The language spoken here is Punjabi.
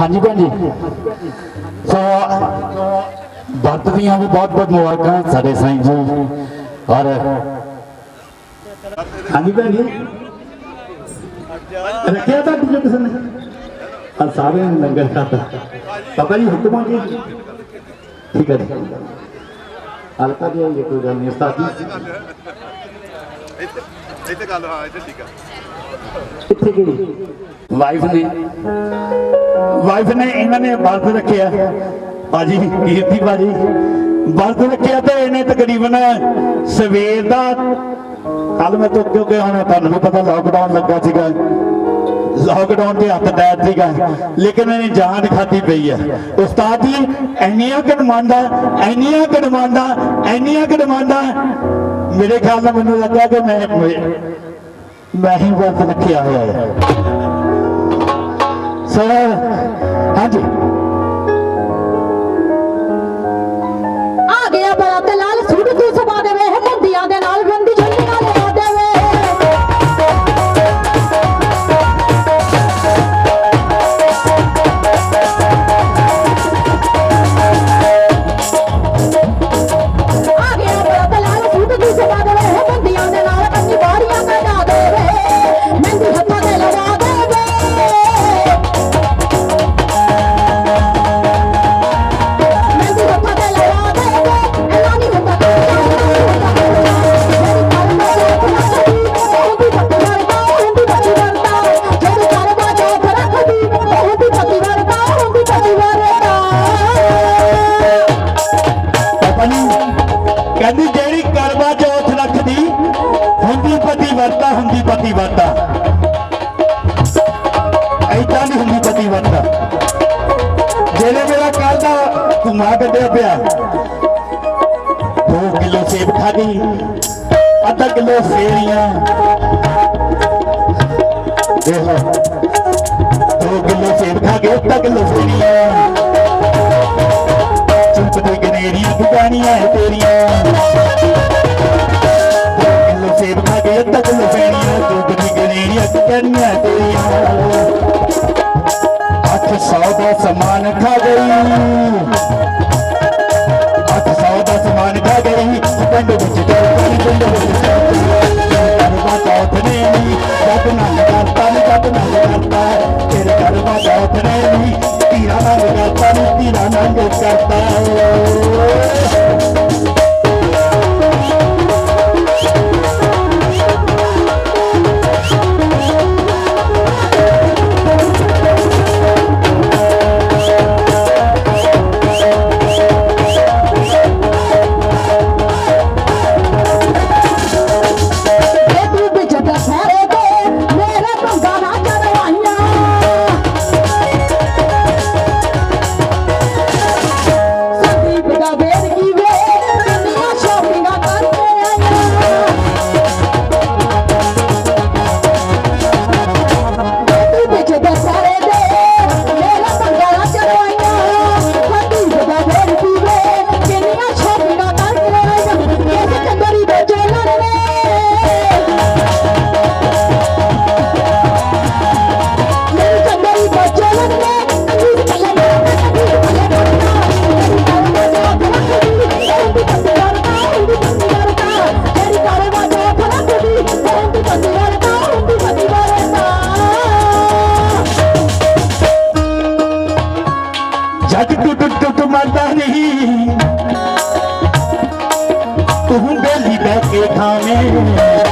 ਹਾਂਜੀ ਭੈਣ ਜੀ। ਸੋ ਵਰਤ ਦੀਆਂ ਵੀ ਬਹੁਤ ਬਹੁਤ ਮੁਬਾਰਕਾਂ ਸਾਡੇ ਸਾਈਂ ਜੀ। ਔਰ ਹਾਂਜੀ ਭੈਣ ਜੀ। ਰੱਖਿਆ ਤਾਂ ਦੂਜੇ ਕਿਸੇ ਨੇ? ਆ ਸਾਰੇ ਲੰਗਰ ਖਾਤਾ ਪਾਪਾ ਜੀ ਹੁਕਮਾਂ ਜੀ ਠੀਕ ਹੈ ਜੀ। ਹਲਕਾ ਜਿਹਾ ਹੀ ਹੈ, ਕੋਈ ਗੱਲ ਨਹੀਂ ਉਸਤਾਦ ਜੀ। ਇੱਥੇ ਇੱਥੇ ਗੱਲ ਹਾਂ ਇੱਥੇ ਠੀਕ ਆ। ਕਿੱਥੇ ਗਈ ਵਾਈਫ ਨੇ। ਵਾਈਫ ਨੇ ਇਹਨਾਂ ਨੇ ਵਰਤ ਰੱਖਿਆ। ਬਾਜੀ ਕੀਰਤੀ ਬਾਜੀ ਵਰਤ ਰੱਖਿਆ ਤੇ ਇਹਨੇ ਤਕਰੀਬਨ ਸਵੇਰ ਦਾ ਕੱਲ ਮੈਂ ਤੋਂ ਕਿਉਂਕਿ ਹੁਣ ਤੁਹਾਨੂੰ ਵੀ ਪਤਾ ਲਾਕਡਾਊਨ ਲੱਗਾ ਸੀਗਾ। ਲਾਕਡਾਊਨ ਦੇ ਹੱਥ ਡੈਡ ਸੀਗਾ, ਲੇਕਿਨ ਇਹਨੇ ਜਾਨ ਖਾਦੀ ਪਈ ਹੈ। ਉਸਤਾਦ ਜੀ, ਇੰਨੀਆਂ ਕਿ ਡਿਮਾਂਡਾਂ, ਇੰਨੀਆਂ ਕਿ ਡਿਮਾਂਡਾਂ, ਇੰਨੀਆਂ ਕਿ ਡਿਮਾਂਡਾਂ। ਮੇਰੇ ਖਿਆਲ ਨਾਲ ਮੈਨੂੰ ਲੱਗਾ ਕਿ ਮੈਂ ਮੈਂ ਹੀ ਵਰਤ ਰੱਖਿਆ ਹੋਇਆ ਹੈ। ਸਰ, ਹਾਂਜੀ। ਕਰਵਾ ਚੌਥ ਰੱਖਦੀ ਹੁੰਦੀ ਪਤੀ ਵਰਤਾ, ਹੁੰਦੀ ਪਤੀ ਵਰਤਾ। ਐਦਾਂ ਨਹੀਂ ਹੁੰਦੀ ਪਤੀ ਵਰਤਾ। ਜਿਹੜੇ ਮੇਰਾ ਕੱਲ ਦਾ ਘੁਮਾ ਕੱਢਿਆ ਪਿਆ। 2 ਕਿਲੋ ਸੇਬ ਖਾਦੀ ਅੱਧਾ ਕਿਲੋ ਸੇਰੀਆਂ ਦੇਖ ਲਓ 2 ਕਿਲੋ ਸੇਬ ਖਾ ਕੇ ਅੱਧਾ ਕਿਲੋ ਸੇਰੀਆਂ ਚੁੱਪ ਤੇ ਗਨੇਰੀਆਂ ਦੁਕਾਨੀਆਂ ਤੇਰੀਆਂ। ਕਿਲੋ ਸੇਬ ਖਾ ਕੇ ਅੱਧਾ ਕਿਲੋ ਫੇਣੀਆਂ ਚੁੱਪ ਤੇ ਤੇਰੀਆਂ ਅੱਠ ਸੌ ਦਾ ਸਮਾਨ ਖਾ ਗਈ। जग को दुख तो मानता नहीं कहूँ गली बैठे खाने